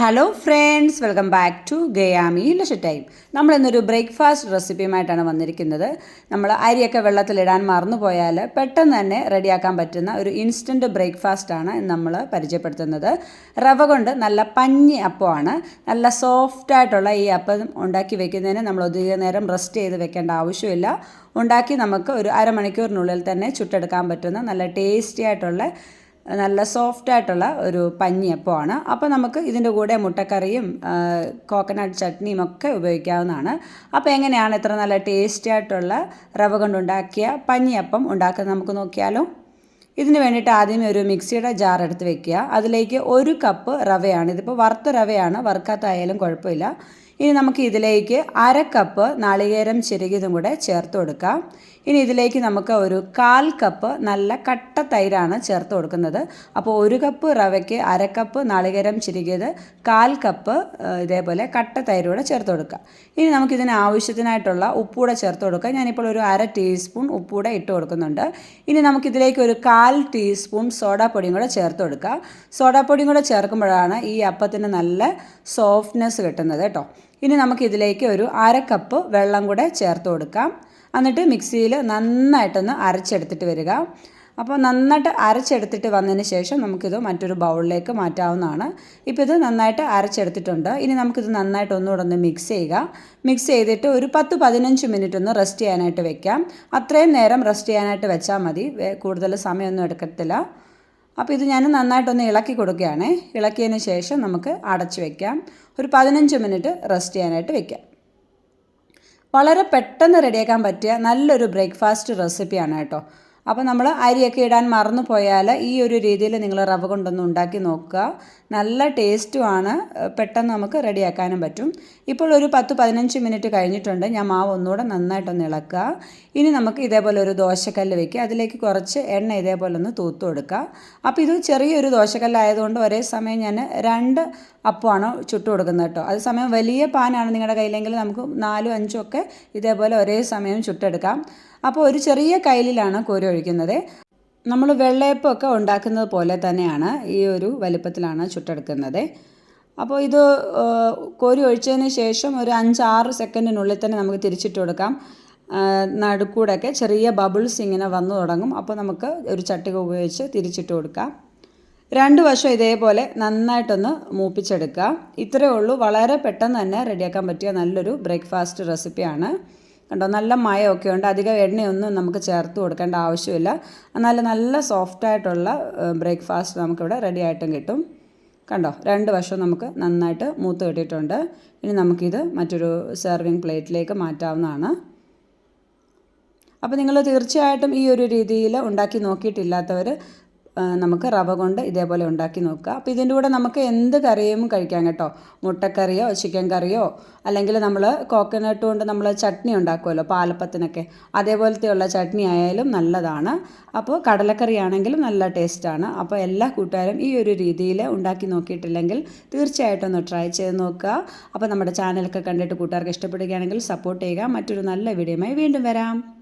Hello friends welcome back to ഗയാമി ലക്ഷ time നമ്മൾ ഇന്നൊരു ബ്രേക്ക്ഫാസ്റ്റ് റെസിപ്പിയുമായിട്ടാണ് വന്നിരിക്കുന്നത്. നമ്മൾ അരിയൊക്കെ വെള്ളത്തിലിടാൻ മറന്നുപോയാൽ പെട്ടെന്ന് തന്നെ റെഡിയാക്കാൻ പറ്റുന്ന ഒരു ഇൻസ്റ്റന്റ് ബ്രേക്ക്ഫാസ്റ്റ് ആണ് നമ്മൾ പരിചയപ്പെടുത്തുന്നത്. റവ കൊണ്ട് നല്ല പഞ്ഞി അപ്പമാണ്. നല്ല സോഫ്റ്റ് ആയിട്ടുള്ള ഈ അപ്പം ഉണ്ടാക്കി വെക്കുന്നതിന് നമ്മൾ ഒതുങ്ങിയ നേരം റെസ്റ്റ് ചെയ്ത് വെക്കേണ്ട ആവശ്യമില്ല. ഉണ്ടാക്കി നമുക്ക് ഒരു അരമണിക്കൂറിനുള്ളിൽ തന്നെ ചുട്ടെടുക്കാൻ പറ്റുന്ന നല്ല ടേസ്റ്റി ആയിട്ടുള്ള നല്ല സോഫ്റ്റ് ആയിട്ടുള്ള ഒരു പഞ്ഞിയപ്പമാണ്. അപ്പോൾ നമുക്ക് ഇതിന്റെ കൂടെ മുട്ടക്കറിയും കോക്കനട്ട് ചട്നിയും ഒക്കെ ഉപയോഗിക്കാവുന്നതാണ്. അപ്പോൾ എങ്ങനെയാണ് ഇത്ര നല്ല ടേസ്റ്റി ആയിട്ടുള്ള റവ കൊണ്ടുണ്ടാക്കിയ പഞ്ഞിയപ്പം ഉണ്ടാക്കുന്നത് നമുക്ക് നോക്കിയാലോ. ഇതിന് വേണ്ടിയിട്ട് ആദ്യമേ ഒരു മിക്സിയുടെ ജാർ എടുത്ത് വെക്കുക. അതിലേക്ക് ഒരു കപ്പ് റവയാണ്. ഇതിപ്പോൾ വറുത്ത റവയാണ്. വറുക്കാത്തായാലും കുഴപ്പമില്ല. ഇനി നമുക്ക് ഇതിലേക്ക് അര കപ്പ് നാളികേരം ചെരുകിയതും കൂടെ ചേർത്ത് കൊടുക്കാം. ഇനി ഇതിലേക്ക് നമുക്ക് ഒരു കാൽ കപ്പ് നല്ല കട്ട തൈരാണ് ചേർത്ത് കൊടുക്കുന്നത്. അപ്പോൾ ഒരു കപ്പ് റവയ്ക്ക് അര കപ്പ് നാളികേരം ചിരകിയത് കാൽ കപ്പ് ഇതേപോലെ കട്ട തൈരൂടെ ചേർത്ത് കൊടുക്കുക. ഇനി നമുക്കിതിന് ആവശ്യത്തിനായിട്ടുള്ള ഉപ്പൂടെ ചേർത്ത് കൊടുക്കുക. ഞാനിപ്പോൾ ഒരു അര ടീസ്പൂൺ ഉപ്പൂടെ ഇട്ട് കൊടുക്കുന്നുണ്ട്. ഇനി നമുക്കിതിലേക്ക് ഒരു കാൽ ടീസ്പൂൺ സോഡാപ്പൊടിയും കൂടെ ചേർത്ത് കൊടുക്കുക. സോഡാപ്പൊടിയും കൂടെ ചേർക്കുമ്പോഴാണ് ഈ അപ്പത്തിന് നല്ല സോഫ്റ്റ്നെസ് കിട്ടുന്നത് കേട്ടോ. ഇനി നമുക്കിതിലേക്ക് ഒരു അര കപ്പ് വെള്ളം കൂടെ ചേർത്ത് കൊടുക്കാം. എന്നിട്ട് മിക്സിയിൽ നന്നായിട്ടൊന്ന് അരച്ചെടുത്തിട്ട് വരിക. അപ്പോൾ നന്നായിട്ട് അരച്ചെടുത്തിട്ട് വന്നതിന് ശേഷം നമുക്കിത് മറ്റൊരു ബൗളിലേക്ക് മാറ്റാവുന്നതാണ്. ഇപ്പോൾ ഇത് നന്നായിട്ട് അരച്ചെടുത്തിട്ടുണ്ട്. ഇനി നമുക്കിത് നന്നായിട്ട് ഒന്നുകൂടെ ഒന്ന് മിക്സ് ചെയ്യുക. മിക്സ് ചെയ്തിട്ട് ഒരു പത്ത് പതിനഞ്ച് മിനിറ്റ് ഒന്ന് റെസ്റ്റ് ചെയ്യാനായിട്ട് വെക്കാം. അത്രയും നേരം റെസ്റ്റ് ചെയ്യാനായിട്ട് വെച്ചാൽ മതി. കൂടുതൽ സമയമൊന്നും എടുക്കത്തില്ല. അപ്പോൾ ഇത് ഞാൻ നന്നായിട്ടൊന്ന് ഇളക്കി കൊടുക്കുകയാണ്. ഇളക്കിയതിന് ശേഷം നമുക്ക് അടച്ച് വയ്ക്കാം ഒരു പതിനഞ്ച് മിനിറ്റ് റെസ്റ്റ് ചെയ്യാനായിട്ട് വെക്കാം. വളരെ പെട്ടെന്ന് റെഡിയാക്കാൻ പറ്റിയ നല്ലൊരു ബ്രേക്ക്ഫാസ്റ്റ് റെസിപ്പിയാണ് കേട്ടോ. അപ്പോൾ നമ്മൾ അരിയൊക്കെ ഇടാൻ മറന്നു പോയാൽ ഈ ഒരു രീതിയിൽ നിങ്ങൾ റവ കൊണ്ടൊന്ന് ഉണ്ടാക്കി നോക്കുക. നല്ല ടേസ്റ്റുമാണ് പെട്ടെന്ന് നമുക്ക് റെഡിയാക്കാനും പറ്റും. ഇപ്പോൾ ഒരു പത്ത് പതിനഞ്ച് മിനിറ്റ് കഴിഞ്ഞിട്ടുണ്ട്. ഞാൻ മാവ് ഒന്നുകൂടെ നന്നായിട്ടൊന്ന് ഇളക്കുക. ഇനി നമുക്ക് ഇതേപോലെ ഒരു ദോശക്കല്ല് വെക്കുക. അതിലേക്ക് കുറച്ച് എണ്ണ ഇതേപോലെ ഒന്ന് തൂത്ത് കൊടുക്കുക. അപ്പോൾ ഇത് ചെറിയൊരു ദോശക്കല്ലായതുകൊണ്ട് ഒരേ സമയം ഞാൻ രണ്ട് അപ്പമാണ് ചുട്ടു കൊടുക്കുന്നത് കേട്ടോ. അതേസമയം വലിയ പാനാണ് നിങ്ങളുടെ കയ്യിലെങ്കിൽ നമുക്ക് നാലും അഞ്ചും ഒക്കെ ഇതേപോലെ ഒരേ സമയം ചുട്ടെടുക്കാം. അപ്പോൾ ഒരു ചെറിയ കയ്യിലാണ് കോരി ഒഴിക്കുന്നത്. നമ്മൾ വെള്ളയപ്പമൊക്കെ ഉണ്ടാക്കുന്നത് പോലെ തന്നെയാണ് ഈ ഒരു വലിപ്പത്തിലാണ് ചുട്ടെടുക്കുന്നത്. അപ്പോൾ ഇത് കോരി ഒഴിച്ചതിന് ശേഷം ഒരു അഞ്ചാറ് സെക്കൻഡിനുള്ളിൽ തന്നെ നമുക്ക് തിരിച്ചിട്ട് കൊടുക്കാം. നടുക്കൂടെയൊക്കെ ചെറിയ ബബിൾസ് ഇങ്ങനെ വന്നു തുടങ്ങും. അപ്പോൾ നമുക്ക് ഒരു ചട്ടിക ഉപയോഗിച്ച് തിരിച്ചിട്ട് കൊടുക്കാം. രണ്ട് വശം ഇതേപോലെ നന്നായിട്ടൊന്ന് മൂപ്പിച്ചെടുക്കുക. ഇത്രയേ ഉള്ളൂ. വളരെ പെട്ടെന്ന് തന്നെ റെഡിയാക്കാൻ പറ്റിയ നല്ലൊരു ബ്രേക്ക്ഫാസ്റ്റ് റെസിപ്പിയാണ്. കണ്ടോ? നല്ല മയമൊക്കെ ഉണ്ട്. അധികം എണ്ണയൊന്നും നമുക്ക് ചേർത്ത് കൊടുക്കേണ്ട ആവശ്യമില്ല. എന്നാൽ നല്ല സോഫ്റ്റായിട്ടുള്ള ബ്രേക്ക്ഫാസ്റ്റ് നമുക്കിവിടെ റെഡി ആയിട്ടും കിട്ടും. കണ്ടോ? രണ്ട് വശം നമുക്ക് നന്നായിട്ട് മൂത്ത് കിട്ടിയിട്ടുണ്ട്. ഇനി നമുക്കിത് മറ്റൊരു സെർവിങ് പ്ലേറ്റിലേക്ക് മാറ്റാവുന്നതാണ്. അപ്പോൾ നിങ്ങൾ തീർച്ചയായിട്ടും ഈ ഒരു രീതിയിൽ ഉണ്ടാക്കി നോക്കിയിട്ടില്ലാത്തവർ നമുക്ക് റവ കൊണ്ട് ഇതേപോലെ ഉണ്ടാക്കി നോക്കുക. അപ്പോൾ ഇതിന്റെ കൂടെ നമുക്ക് എന്ത് കറിയും കഴിക്കാം കേട്ടോ? മുട്ടക്കറിയോ ചിക്കൻ കറിയോ അല്ലെങ്കിൽ നമ്മൾ കോക്കനട്ട് കൊണ്ട് നമ്മൾ ചട്നി ഉണ്ടാക്കുമല്ലോ പാലപ്പത്തിനൊക്കെ. അതേപോലത്തെയുള്ള ചട്നി ആയാലും നല്ലതാണ്. അപ്പോൾ കടലക്കറി ആണെങ്കിലും നല്ല ടേസ്റ്റാണ്. അപ്പോൾ എല്ലാ കൂട്ടുകാരും ഈ ഒരു രീതിയിൽ ഉണ്ടാക്കി നോക്കിയിട്ടില്ലെങ്കിൽ തീർച്ചയായിട്ടും ഒന്ന് ട്രൈ ചെയ്ത് നോക്കുക. അപ്പോൾ നമ്മുടെ ചാനലൊക്കെ കണ്ടിട്ട് കൂട്ടുകാർക്ക് ഇഷ്ടപ്പെടുകയാണെങ്കിൽ സപ്പോർട്ട് ചെയ്യുക. മറ്റൊരു നല്ല വീഡിയോയുമായി വീണ്ടും വരാം.